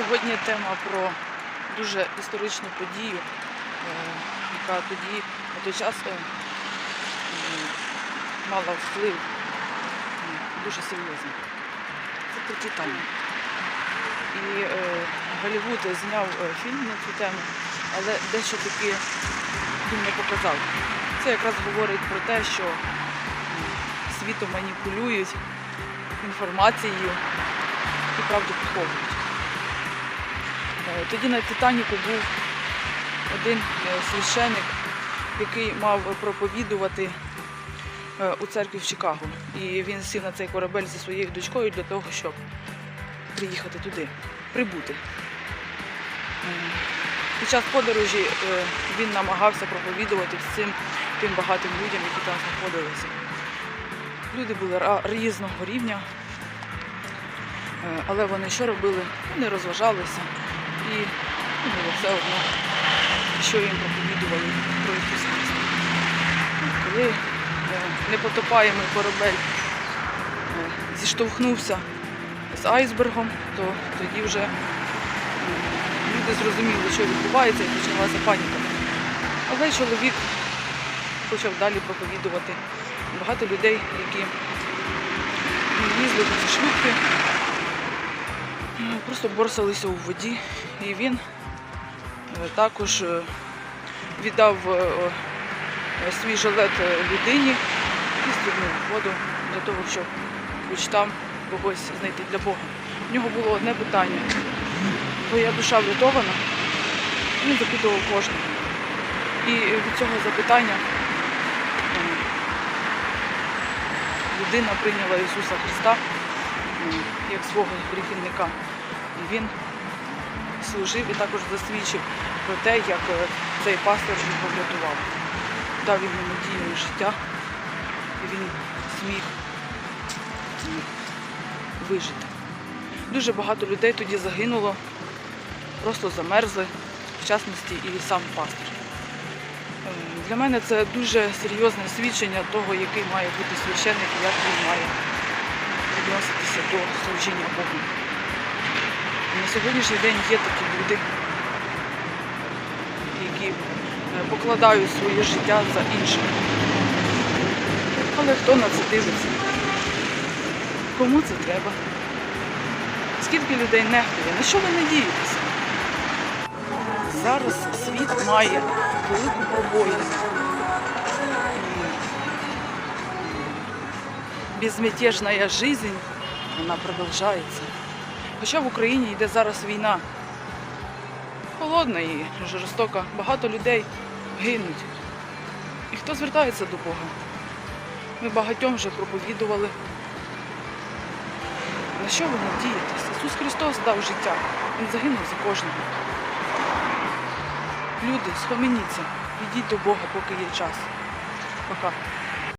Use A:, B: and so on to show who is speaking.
A: Сьогодні тема про дуже історичну подію, е, яка тоді на той час е, мала вплив дуже серйозний. Це про Титанік. І е, Голлівуд зняв е, фільм на цю тему, але дещо таки він не показав. Це якраз говорить про те, що світом маніпулюють інформацією і правду приховують. Е, Тоді на Титаніку був один е, священик, який мав проповідувати е, у церкві в Чикаго. І він сів на цей корабель зі своєю дочкою для того, щоб приїхати туди, прибути. Під час подорожі він намагався проповідувати всім тим багатим людям, які там знаходилися. Люди були різного рівня, але вони що робили? Вони розважалися і ну, було все одно, що їм проповідували про Ісуса Коли е, непотопаємий корабель е, зіштовхнувся з айсбергом, то тоді вже люди зрозуміли, що відбувається, і почалася паніка. Але чоловік почав далі проповідувати. Багато людей, які їздили на ці шлюпки, просто борсалися у воді, і він е, також е, віддав е, свій жилет людині і стрибнув воду для того, щоб хоч там когось знайти для Бога. У нього було одне питання. Твоя душа врятована? Він запитував кожного. І від цього запитання людина прийняла Ісуса Христа як свого рятівника. Він служив і також засвідчив про те, як е, цей пастор його врятував. Дав йому надію на життя, і він зміг вижити. Дуже багато людей тоді загинуло, просто замерзли, в частності і сам пастор. Е, Для мене це дуже серйозне свідчення того, який має бути священник і як він має відноситися до служіння Богу. На сьогоднішній день є такі люди, які е, покладають своє життя за інших. Але хто на це дивиться? Кому це треба? Скільки людей нехтує? На що ви надієтеся? Зараз світ має велику пробоїну. Безмятежная жизнь, вона продовжується. Хоча в Україні йде зараз війна. Холодна і жорстока. Багато людей гинуть. І хто звертається до Бога? Ми багатьом вже проповідували. На що ви надієтесь? Ісус Христос дав життя. Він загинув за кожного. Люди, схаменіться, йдіть до Бога, поки є час. Пока.